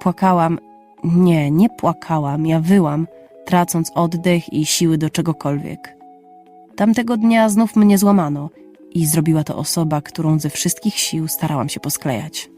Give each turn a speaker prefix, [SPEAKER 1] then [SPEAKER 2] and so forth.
[SPEAKER 1] Płakałam. Nie, nie płakałam, ja wyłam, tracąc oddech i siły do czegokolwiek. Tamtego dnia znów mnie złamano i zrobiła to osoba, którą ze wszystkich sił starałam się posklejać.